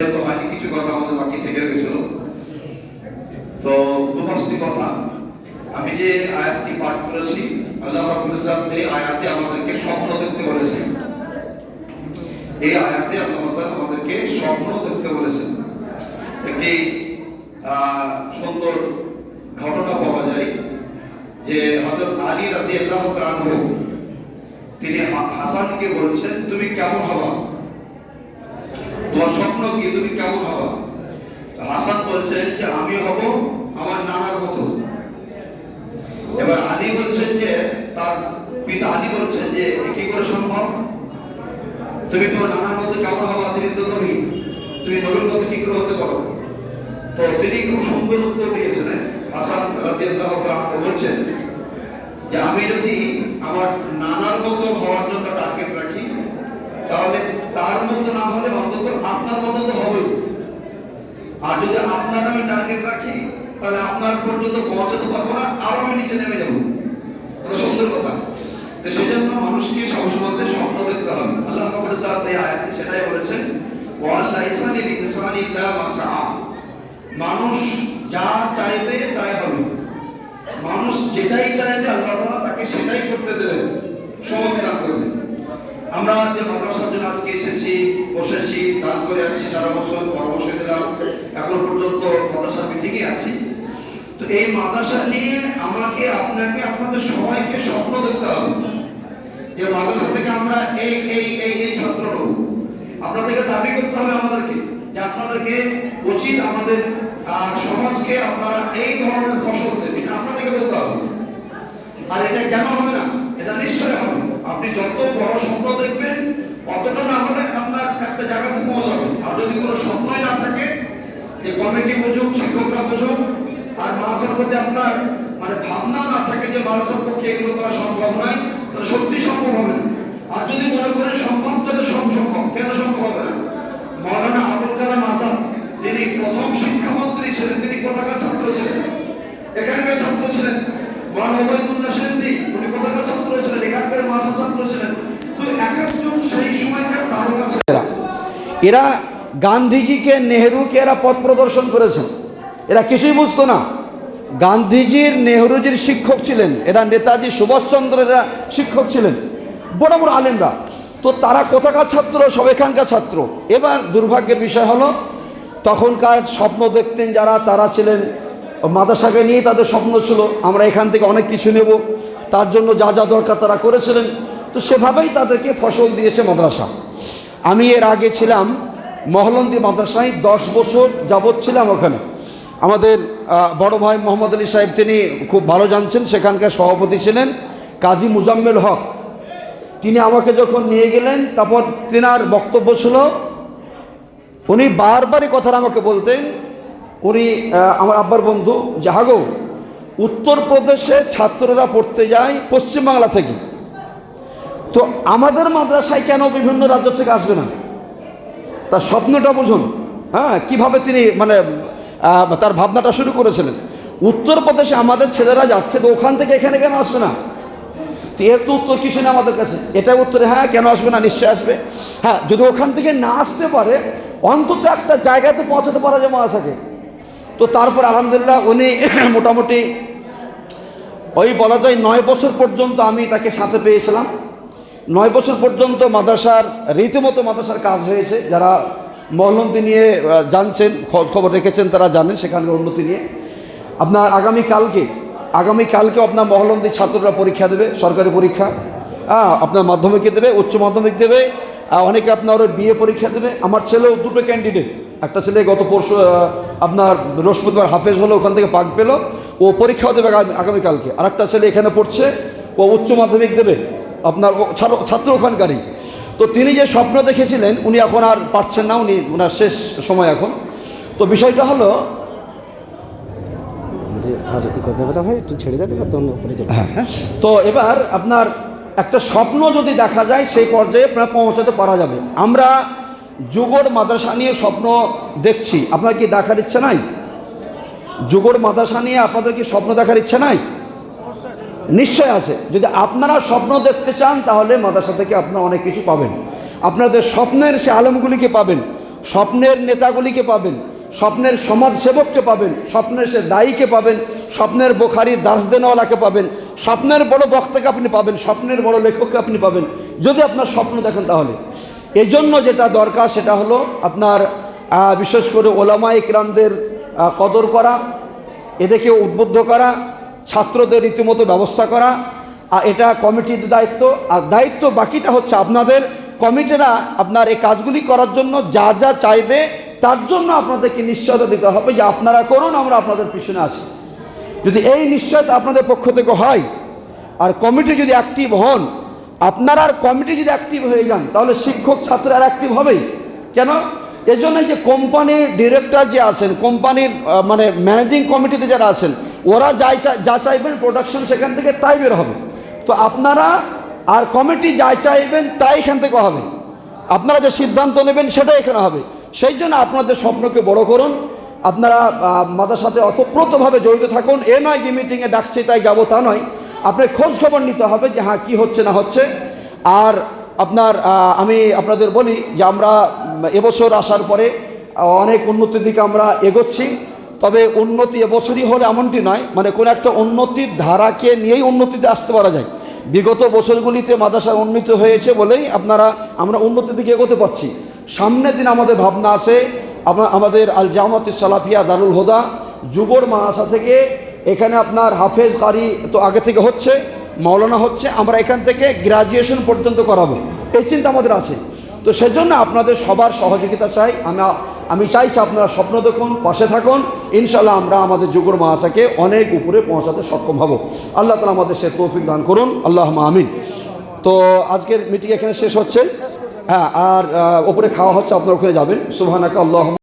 তো হয়নি, কিছু কথা আমাদের বাকি থেকে গেছিল। তো দু কথা। আমি যে আয়াতটি পাঠ করেছি, আল্লাহ রাব্বুল ইজ্জত এই আয়াতে আমাদেরকে স্বপ্ন দেখতে বলেছেন। এই আয়াতে আল্লাহ তাআলা আমাদেরকে স্বপ্ন দেখতে বলেছেন। একটি সুন্দর ঘটনা পাওয়া যায় যে হযরত আলী রাদিয়াল্লাহু তাআলা তিনি হাসানকে বলছেন, তুমি কেমন হবা? তোমার স্বপ্ন কি? তুমি কেমন হবা? হাসান বলছেন যে, আমি হব আমার নানার মতো। এবার আলী বলছেন যে, তার পিতা আলী বলছেন যে কি করে সম্ভব? তুমি তোমার নানার মতো কেমন হবা? তিনি তো নবী। তুমি নবীর মতো কি করে হতে পারো? তো তিনি খুব সুন্দর উত্তর দিয়েছেন হাসান রাদিয়াল্লাহু তাআলা বলছেন যে, আমি যদি আমার নানার মতো হওয়ার জন্য টার্গেট রাখি তাহলে তার মতো না হলে অন্তত আপনার মতো তো হবেই। আর যদি আপনার আমি টার্গেট রাখি, তাহলে আপনার পর্যন্ত পৌঁছাতে পারব না, আরও আমি নিচে নেমে যাব। সুন্দর কথা। তো সেই জন্য মানুষকে সবসময় স্বপ্ন দেখতে হবে। আল্লাহ রাব্বুল ইজ্জত এই আয়াতে সেটাই বলেছেন, ওয়াল লাইসানি লিল ইনসানি ইল্লা মা সাআ মানুষ যা চাইবে তাই হবে। মানুষ যেটাই চাইবে, আল্লাহ তাকে সেটাই করতে দেবে সমতি দান করবেন। আমরা যে মাদ্রাসার জন্য আজকে এসেছি, বসেছি, দান করে আসছি, সারা বছর পরামর্শ দিলাম, এখন পর্যন্ত মাদ্রাসার মিটিংয়ে আছি। তো এই মাদ্রাসা নিয়ে আমাকে, আপনাকে, আপনাদের সবাইকে স্বপ্ন দেখতে হবে যে মাদ্রাসা থেকে আমরা এই এই এই এই ছাত্র নেব। আপনাদেরকে দাবি করতে হবে আমাদেরকে যে আপনাদেরকে উচিত আমাদের সমাজকে আপনারা এই ধরনের ফসল দেবেন। আপনাদেরকে বলতে হবে। আর এটা কেন হবে না? এটা নিশ্চয় হবে। আপনি যত বড় স্বপ্ন দেখবেন, অতটা না হলে আপনার একটা জায়গাতে পৌঁছাবেন আর যদি কোনো স্বপ্নই না থাকে যে কমিটি বুঝুক, শিক্ষকরা বুঝুক, আর মানুষের প্রতি আপনার মানে ভাবনা না থাকে যে মানুষের পক্ষে এগুলো করা সম্ভব নয়, তাহলে সত্যি সম্ভব হবে না। আর যদি মনে করেন সম্ভব সম্ভব কেন সম্ভব হবে না মৌলানা আবুল কালাম আজাদ যিনি প্রথম শিক্ষামন্ত্রী ছিলেন তিনি কোথাকার ছাত্র ছিলেন এখানকার ছাত্র ছিলেন মহান ওবায়দুল্লাহ সেন্দি উনি কোথাকার ছাত্র ছিলেন এখানকার মাসা ছাত্র ছিলেন তো এক একজন সেই সময়কার তারকা ছিলেন এরা। এরা গান্ধীজিকে নেহরুকে এরা পথ প্রদর্শন করেছেন। এরা কিছুই বুঝতো না। গান্ধীজির নেহরুজির শিক্ষক ছিলেন, এরা নেতাজি সুভাষচন্দ্রেরা শিক্ষক ছিলেন। বড় বড় আলেমরা। তো তারা কোথাকার ছাত্র? সব এখানকার ছাত্র। এবার দুর্ভাগ্যের বিষয় হলো, তখনকার স্বপ্ন দেখতেন যারা, তারা ছিলেন, মাদ্রাসাকে নিয়ে তাদের স্বপ্ন ছিল, আমরা এখান থেকে অনেক কিছু নেব, তার জন্য যা যা দরকার তারা করেছিলেন। তো সেভাবেই তাদেরকে ফসল দিয়েছে মাদ্রাসা। আমি এর আগে ছিলাম মহলন্দি মাদ্রাসায়, দশ বছর যাবৎ ছিলাম ওখানে। আমাদের বড় ভাই মোহাম্মদ আলী সাহেব, তিনি খুব ভালো জানছেন, সেখানকার সভাপতি ছিলেন কাজী মুজাম্মেল হক। তিনি আমাকে যখন নিয়ে গেলেন, তারপর তেনার বক্তব্য ছিল, উনি বারবারই কথাটা আমাকে বলতেন, উনি আমার আব্বার বন্ধু জাহাগো উত্তরপ্রদেশে ছাত্ররা পড়তে যায় পশ্চিমবাংলা থেকে। তো আমাদের মাদ্রাসায় কেন বিভিন্ন রাজ্য থেকে আসবে না? তার স্বপ্নটা বুঝুন। হ্যাঁ কীভাবে তিনি মানে তার ভাবনাটা শুরু করেছিলেন। উত্তরপ্রদেশে আমাদের ছেলেরা যাচ্ছে, তো ওখান থেকে এখানে কেন আসবে না? তো উত্তর কিছু না আমাদের কাছে। এটা উত্তরে হ্যাঁ কেন আসবে না? নিশ্চয়ই আসবে। হ্যাঁ যদি ওখান থেকে না আসতে পারে, অন্তত একটা জায়গায় তো পৌঁছাতে পারা যায় মহাশাকে তো তারপর আলহামদুলিল্লাহ উনি মোটামুটি ওই বলা যায় নয় বছর পর্যন্ত আমি তাকে সাথে পেয়েছিলাম। নয় বছর পর্যন্ত মাদ্রাসার, রীতিমতো মাদ্রাসার কাজ হয়েছে। যারা মহলন্তি নিয়ে জানছেন, খোঁজ খবর রেখেছেন, তারা জানেন সেখানকার উন্নতি নিয়ে। আপনার আগামী কালকে, আগামী কালকেও আপনার মহলন্দি ছাত্ররা পরীক্ষা দেবে, সরকারি পরীক্ষা। হ্যাঁ আপনার মাধ্যমিকে দেবে, উচ্চ মাধ্যমিক দেবে অনেকে আপনার বিএ পরীক্ষা দেবে। আমার ছেলেও দুটো ক্যান্ডিডেট একটা ছেলে গত পরশু আপনার বৃহস্পতিবার হাফেজ হলো, ওখান থেকে পাক পেল। ও পরীক্ষাও দেবে আগামীকালকে আর একটা ছেলে এখানে পড়ছে, ও উচ্চ মাধ্যমিক দেবে। আপনার ছাত্র- ওখানকারই। তো তিনি যে স্বপ্ন দেখেছিলেন উনি এখন আর পারছেন না উনি ওনার শেষ সময় এখন। তো বিষয়টা হলো আর কি কথা বলা ভাই একটু ছেড়ে দেন এবার তখন উপরে যাবে তো এবার আপনার একটা স্বপ্ন যদি দেখা যায় সেই পর্যায়ে আপনার পৌঁছাতে পারা যাবে। আমরা যুগর মাদ্রাসা নিয়ে স্বপ্ন দেখছি। আপনার কি দেখার ইচ্ছে নাই? যুগর মাদ্রাসা নিয়ে আপনাদের কি স্বপ্ন দেখার ইচ্ছে নাই? নিশ্চয় আছে। যদি আপনারা স্বপ্ন দেখতে চান, তাহলে মাদ্রাসা থেকে আপনারা অনেক কিছু পাবেন। আপনাদের স্বপ্নের সে আলমগুলিকে পাবেন, স্বপ্নের নেতাগুলিকে পাবেন, স্বপ্নের সমাজসেবককে পাবেন, স্বপ্নের সে দায়ীকে পাবেন, স্বপ্নের বোখারি দাসদেনওয়ালাকে পাবেন, স্বপ্নের বড় বক্তাকে আপনি পাবেন, স্বপ্নের বড় লেখককে আপনি পাবেন। যদি আপনার স্বপ্ন দেখেন তাহলে। এজন্য যেটা দরকার, সেটা হলো আপনার বিশেষ করে ওলামা ইকরামদের কদর করা, এদেরকে উদ্বুদ্ধ করা ছাত্রদের রীতিমতো ব্যবস্থা করা, আর এটা কমিটির দায়িত্ব, আর দায়িত্ব বাকিটা হচ্ছে আপনাদের। কমিটিরা আপনার এই কাজগুলি করার জন্য যা যা চাইবে, তার জন্য আপনাদেরকে নিশ্চয়তা দিতে হবে যে আপনারা করুন, আমরা আপনাদের পিছনে আছি। যদি এই নিশ্চয়তা আপনাদের পক্ষ থেকে হয়, আর কমিটি যদি অ্যাক্টিভ হন, আপনারা আর কমিটি যদি অ্যাক্টিভ হয়ে যান, তাহলে শিক্ষক ছাত্র আর অ্যাক্টিভ হবেই। কেন? এজন্য যে কোম্পানির ডিরেক্টর যে আছেন কোম্পানির মানে ম্যানেজিং কমিটিতে যারা আছেন ওরা যাই যা চাইবেন প্রোডাকশন সেখান থেকে তাই বের হবে। তো আপনারা আর কমিটি যাই চাইবেন তাই এখান থেকে হবে। আপনারা যে সিদ্ধান্ত নেবেন সেটাই এখানে হবে। সেই জন্য আপনাদের স্বপ্নকে বড় করুন। আপনারা মাতার সাথে অতপ্রতভাবে জড়িত থাকুন। এ নয় যে মিটিংয়ে ডাকছে তাই যাব তা নয়। আপনার খোঁজ খবর নিতে হবে যে হ্যাঁ কী হচ্ছে না হচ্ছে। আর আপনার আমি আপনাদের বলি যে আমরা এবছর আসার পরে অনেক উন্নতির দিকে আমরা এগোচ্ছি। তবে উন্নতি এবছরই হলে এমনটি নয় মানে কোনো একটা উন্নতির ধারাকে নিয়েই উন্নতিতে আসতে পারা যায়। বিগত বছরগুলিতে মাদ্রাসা উন্নীত হয়েছে বলেই আপনারা, আমরা উন্নতির দিকে এগোতে পারছি। সামনের দিন আমাদের ভাবনা আছে আমাদের আল জামাত সালাফিয়া দারুল হোদা, যুগর মাদ্রাসা থেকে এখানে আপনার হাফেজ কারি তো আগে থেকে হচ্ছে, মাওলানা হচ্ছে, আমরা এখান থেকে গ্রাজুয়েশন পর্যন্ত করাবো। এই চিন্তা আমাদের আছে। তো সেজন্য আপনাদের সবার সহযোগিতা চাই। আমি আমি চাইছি আপনারা স্বপ্ন দেখুন, পাশে থাকুন। ইনশাল্লাহ আমরা আমাদের যুগর মাহাসাকে অনেক উপরে পৌঁছাতে সক্ষম হব। আল্লাহ তালা আমাদের সে তৌফিক দান করুন। আল্লাহ আমিন। তো আজকের মিটিং এখানে শেষ হচ্ছে। হ্যাঁ আর ওপরে খাওয়া হচ্ছে, আপনার ওখানে যাবেন। সুহানাকে আল্লাহ